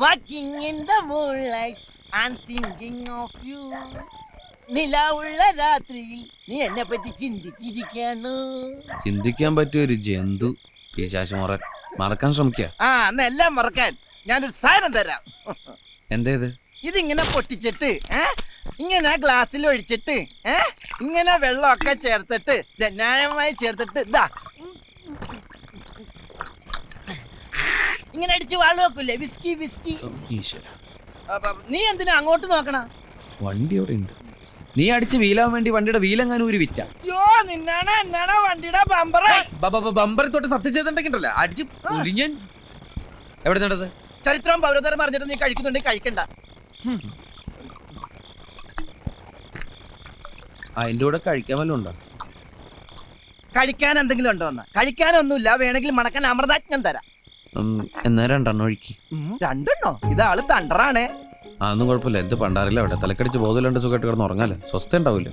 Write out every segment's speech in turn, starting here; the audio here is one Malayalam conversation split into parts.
Walking in the moonlight, and thinking of you. നിലാവുള്ള രാത്രിയിൽ നീ എന്നെ പറ്റി ചിന്തിച്ചിരിക്കാണ് ചിന്തിക്കാൻ പറ്റിയ ഒരു ജന്തു പിശാശ് മറൻ. മറക്കാൻ ശ്രമിക്ക. ആ എന്നെല്ലാം മറക്കാൻ ഞാനൊരു സാധനം തരാം. എന്തേത് ഇതിങ്ങനെ പൊട്ടിച്ചിട്ട് ഏ? ഇങ്ങനെ ഗ്ലാസ്സിൽ ഒഴിച്ചിട്ട് ഏ? ഇങ്ങനെ വെള്ളമൊക്കെ ചേർത്തിട്ട് ദേ ന്യായമായി ചേർത്തിട്ട് ഇതാ ഇങ്ങനെ അടിച്ച് വാൾ വെക്കൂലേ? Whisky whisky. ഈശ്വര. നീ എന്തിനാ അങ്ങോട്ട് നോക്കണ? വണ്ടി അവിടെ ഉണ്ട്. നീ അടിച്ച് വീലാൻ വേണ്ടി വണ്ടിയുടെ വീലെങ്ങാനും ഒരു വിറ്റ? യോ നിന്നാണ് എന്നാണ് വണ്ടിയുടെ ബമ്പറ് ബമ്പർ തൊട്ട് സത്യം അടിച്ച് ഞാൻ എവിടെ നടന്നത് ചരിത്രം പൗരതരം അറിഞ്ഞിട്ട് നീ കഴിക്കുന്നുണ്ടെങ്കിൽ കഴിക്കണ്ട. അതിന്റെ കൂടെ കഴിക്കാൻ വല്ലതും ഉണ്ടോ? കഴിക്കാൻ എന്തെങ്കിലും ഉണ്ടോ എന്ന്? കഴിക്കാനൊന്നുമില്ല. വേണമെങ്കിൽ മണക്കാൻ അമൃതാജ്ഞം തരാം. എന്നാ രണ്ടെണ്ണം ഒഴുക്കി. രണ്ടെണ്ണോ? ഇതാൾ തണ്ടറാണേ. അതൊന്നും കുഴപ്പമില്ല. എന്ത് പണ്ടാറില്ല അവിടെ. തലക്കടിച്ച് ബോധമില്ലാണ്ട് സുഖമായിട്ട് കിടന്ന് ഉറങ്ങാല്ലേ? സ്വസ്ഥ ഉണ്ടാവില്ല.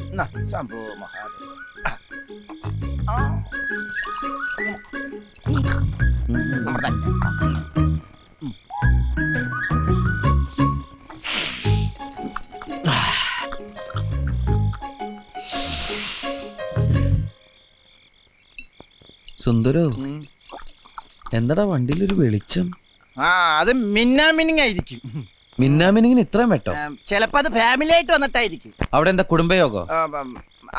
സുന്ദരോ. എന്താടാ വണ്ടിയിലൊരു വെളിച്ചം? ആ അത് മിന്നാമിനിങ് ആയിരിക്കും മിന്നാമിനിങ്ങിന് ഇത്രയും വെട്ടോ? ചിലപ്പോ അത് ഫാമിലി ആയിട്ട് വന്നിട്ടായിരിക്കും. അവിടെ എന്താ കുടുംബയോഗോ?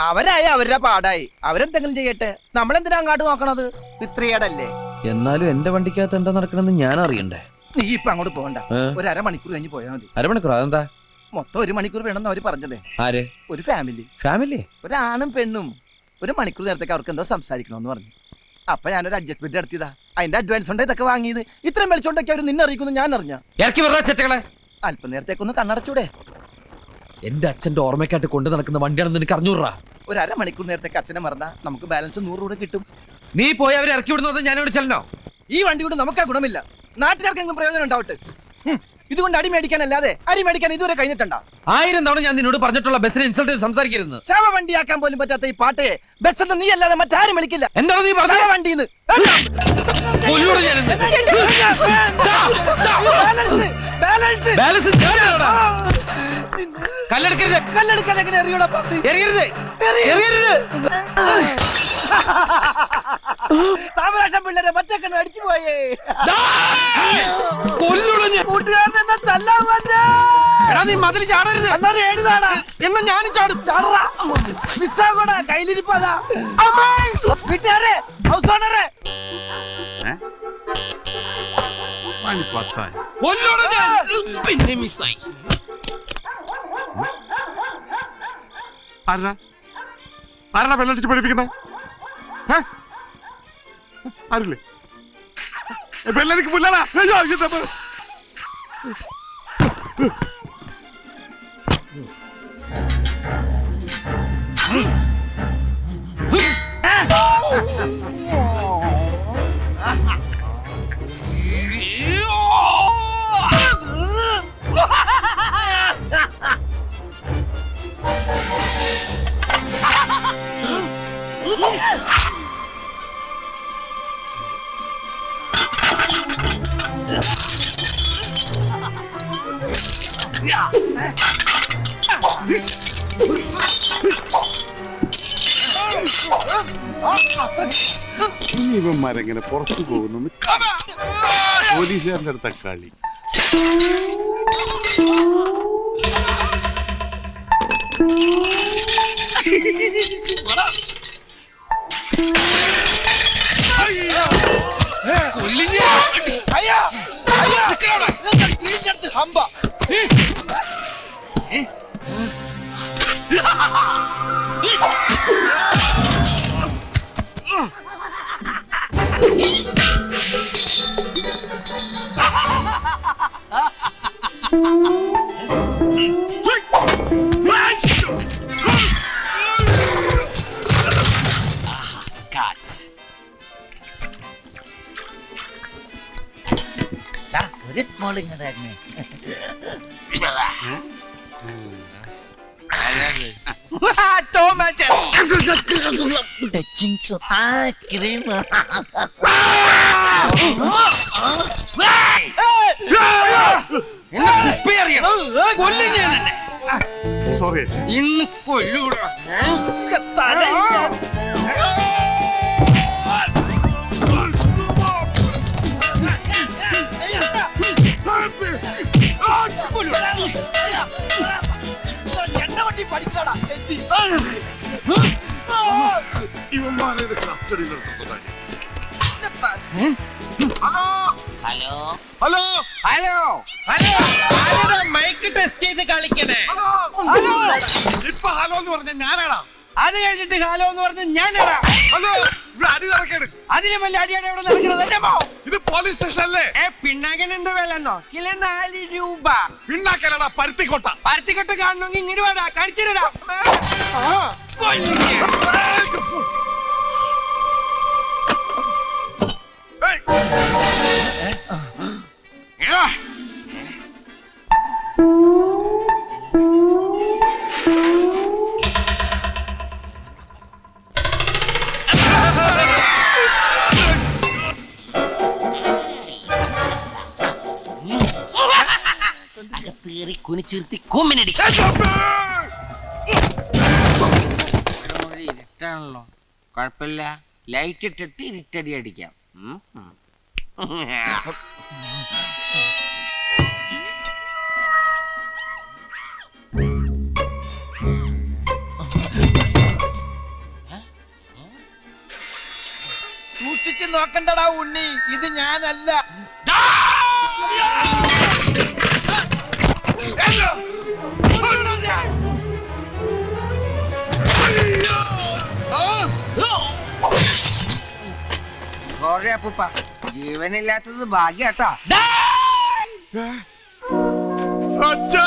അവരായി അവരുടെ പാടായി. അവരെന്തെങ്കിലും ചെയ്യട്ടെ? നമ്മളെന്തിനാ അങ്ങോട്ട് നോക്കണത്? ഇത്രയേടല്ലേ. എന്നാലും എന്റെ വണ്ടിക്കകത്ത് എന്താ നടക്കണെന്ന് ഞാൻ അറിയണ്ടേ നീ ഇപ്പൊ അങ്ങോട്ട് പോകണ്ട? ഒരു അരമണിക്കൂർ കഴിഞ്ഞ് പോയാൽ മതി. അരമണിക്കൂർ അതെന്താ? മൊത്തം ഒരു മണിക്കൂർ വേണമെന്ന് അവർ പറഞ്ഞതേ. ആര്? ഒരു ഫാമിലി. ഫാമിലി? ഒരാണും പെണ്ണും. ഒരു മണിക്കൂർ നേരത്തേക്ക് അവർക്ക് എന്തോ സംസാരിക്കണമെന്ന് പറഞ്ഞു. അപ്പൊ ഞാനൊരു അഡ്ജസ്റ്റ്മെന്റ് നടത്തിയതാ. അതിന്റെ അഡ്വാൻസ് ഉണ്ട്? ഇതൊക്കെ വാങ്ങിയത്. ഇത്രയും വെളിച്ചോണ്ടൊക്കെ അവർ നിന്നെ അറിയിക്കുന്നു ഞാൻ അറിഞ്ഞ. ഇറക്കി വെറുതെ ചെറ്റകളെ. അല്പം നേരത്തേക്കൊന്ന് കണ്ണടച്ചൂടെ. എന്റെ അച്ഛന്റെ ഓർമ്മയ്ക്കായിട്ട് കൊണ്ടു നടക്കുന്ന വണ്ടിയാണെന്ന് എനിക്ക് അറിഞ്ഞൂറാ ഒരു അരമണിക്കൂർ നേരത്തേക്ക് അച്ഛനെ മറന്നാ നമുക്ക് ബാലൻസ് നൂറ് രൂപ കിട്ടും. നീ പോയി അവരെ ഇറക്കി വിടുന്നത് ഞാനിവിടെ ചെല്ലണോ? ഈ വണ്ടി കൊണ്ട് നമുക്ക് ആ ഗുണമില്ല. എങ്ങും പ്രയോജനം ഉണ്ടാവട്ടെ. ഇതുകൊണ്ട് അടി മേടിക്കാനല്ലാതെ അരി മേടിക്കാൻ ഇതുവരെ കഴിഞ്ഞിട്ടുണ്ടോ? ആയിരം തവണ ഞാൻ നിന്നോട് പറഞ്ഞിട്ടുള്ള ബസ്സിനെ ഇൻസൾട്ട് ചെയ്ത് സംസാരിക്കരുത്. ശവ വണ്ടിയാക്കാൻ പോലും പറ്റാത്ത ഈ പാട്ടയെ ബസ് എന്ന് നീ അല്ലാതെ മറ്റാരും വിളിക്കില്ല. എന്താണ് നീ പറഞ്ഞ വണ്ടി. കല്ലെടുക്കരുത്. കല്ലെടുക്കാൻ എങ്ങനെ എറിയൂടാ പന്ത് എറിയരുത്. എറിയരുത്. പിള്ളേരെ മറ്റേ അടിച്ചു പോയേ. എടാ നീ മതിൽ ചാടരുത്. അന്നേരം എഴുതാടാ എന്നാ ഞാനും ചാടും. മിസ്സാകൂടാ കയ്യിലിരിപ്പതാ വീട്ടുകാരെ ഹൗസ് ഓണറെ. പിന്നെ മിസ്സായി. ആരാ ആരാ വെള്ളടിച്ച് പഠിപ്പിക്കുന്നത് ആരില്ലേ? വെള്ളടിക്ക് പുല്ലാടാ. ഇനി ഇവന്മാരെങ്ങനെ പുറത്തു പോകുന്നു പോലീസുകാരുടെ അടുത്ത കളി. അയ്യോ അയ്യോ. ഇടിച്ചെടുത്ത് കൊല്ലും ഞാൻ തന്നെ സോറി ഇന്ന് കൊല്ലൂടാ. ഇവന്മാരെ കസ്റ്റഡിയിൽ എടുത്തിട്ടുണ്ടായി ഹലോ? ഹലോ? ഹലോ? ഹലോ? ആരുടെ മൈക്ക് ടെസ്റ്റ് ചെയ്ത് കളിക്കണേ ഇപ്പൊ ഹലോ എന്ന് പറഞ്ഞ ഞാനാടാ? അത് കഴിഞ്ഞിട്ട് ഹലോ എന്ന് പറഞ്ഞ ഞാനടാ? ഹലോ? ഇവിടെ അടി നടക്കേട് അതിലും വലിയ അടിയാണ് ഇവിടെ നടക്കുന്നത്. എന്റെ മോ ഇത് പോലീസ് സ്റ്റേഷനല്ലേ ഏ പിണ്ണാക്കൻ എന്ത് വില എന്നോ കിലോ നാല് രൂപ. പിണ്ണാക്കലടാ പരുത്തിക്കോട്ട. പരുത്തിക്കെട്ട് കാണണമെങ്കിൽ ഇങ്ങനെ വേടാ. കഴിച്ചിടാ അകത്തേറി കുനിച്ചിരുത്തി കൂമ്പിനടിക്കും ഇരുട്ടാണല്ലോ കുഴപ്പമില്ല. ലൈറ്റ് ഇട്ടിട്ട് ഇരുട്ടടി അടിക്കാം. സൂക്ഷിച്ച് നോക്കണ്ടടാ ഉണ്ണി. ഇത് ഞാനല്ല. ജീവനില്ലാത്തത് ഭാഗ്യാട്ടോ. അച്ഛാ!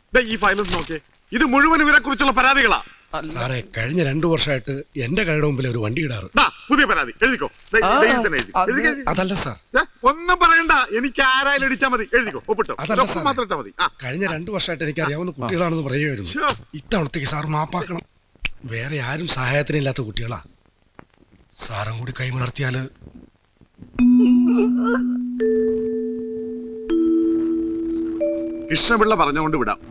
ഈ ഫയലും നോക്കി ഇത് മുഴുവൻ ഇവരെ കുറിച്ചുള്ള പരാതികളാ സാറേ കഴിഞ്ഞ രണ്ടു വർഷമായിട്ട് എന്റെ കടയുടെ മുമ്പിൽ ഒരു വണ്ടി ഇടാറ്. പുതിയ പരാതി. എഴുതിക്കോ. അതല്ല സാർ. ഒന്നും പറയണ്ട. എനിക്ക് ആരായാലും ഇടിച്ചാ മതി. എഴുതിക്കോ. ഒപ്പിട്ടോ. അതല്ല മാത്രം ഇട്ടാ മതി. കഴിഞ്ഞ രണ്ടു വർഷമായിട്ട് എനിക്ക് അറിയാവുന്ന കുട്ടികളാണെന്ന് പറയുമായിരുന്നു. ഇത്തവണത്തേക്ക് സാർ മാപ്പാക്കണം. വേറെ ആരും സഹായത്തിനില്ലാത്ത കുട്ടികളാ. സാറും കൂടി കൈമലർത്തിയാൽ കൃഷ്ണപിള്ള പറഞ്ഞുകൊണ്ട് വിടാം.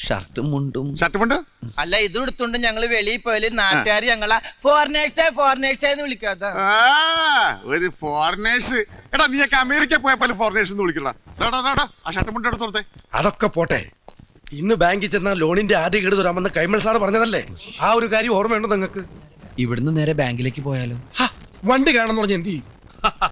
ഷർട്ടും മുണ്ടും. ഷർട്ടുമുണ്ട് അല്ല ഇതും എടുത്തോണ്ട് ഞങ്ങൾ വെളിയിൽ പോയാൽ നാട്ടുകാർ ഞങ്ങളെ ഫോറിനേഴ്സ് ഫോറിനേഴ്സ് എന്ന് വിളിക്കാത്ത ആ, ഒരു ഫോറിനേഴ്സ് എടാ നീയൊക്കെ അമേരിക്ക പോയപ്പോൾ ഫോറിനേഴ്സ് എന്ന് വിളിക്കടാ ആ അതൊക്കെ പോട്ടെ. ഇന്ന് ബാങ്കിൽ ചെന്ന ലോണിന്റെ ആദ്യ കേട് തരാമെന്ന് കൈമൾ സാറ് പറഞ്ഞതല്ലേ? ആ ഒരു കാര്യം ഓർമ്മയുണ്ടോ നിങ്ങൾക്ക്? ഇവിടുന്ന് നേരെ ബാങ്കിലേക്ക് പോയാലോ? ഹ, വണ്ടി കാണാന്ന് പറഞ്ഞ എന്ത് ചെയ്യും?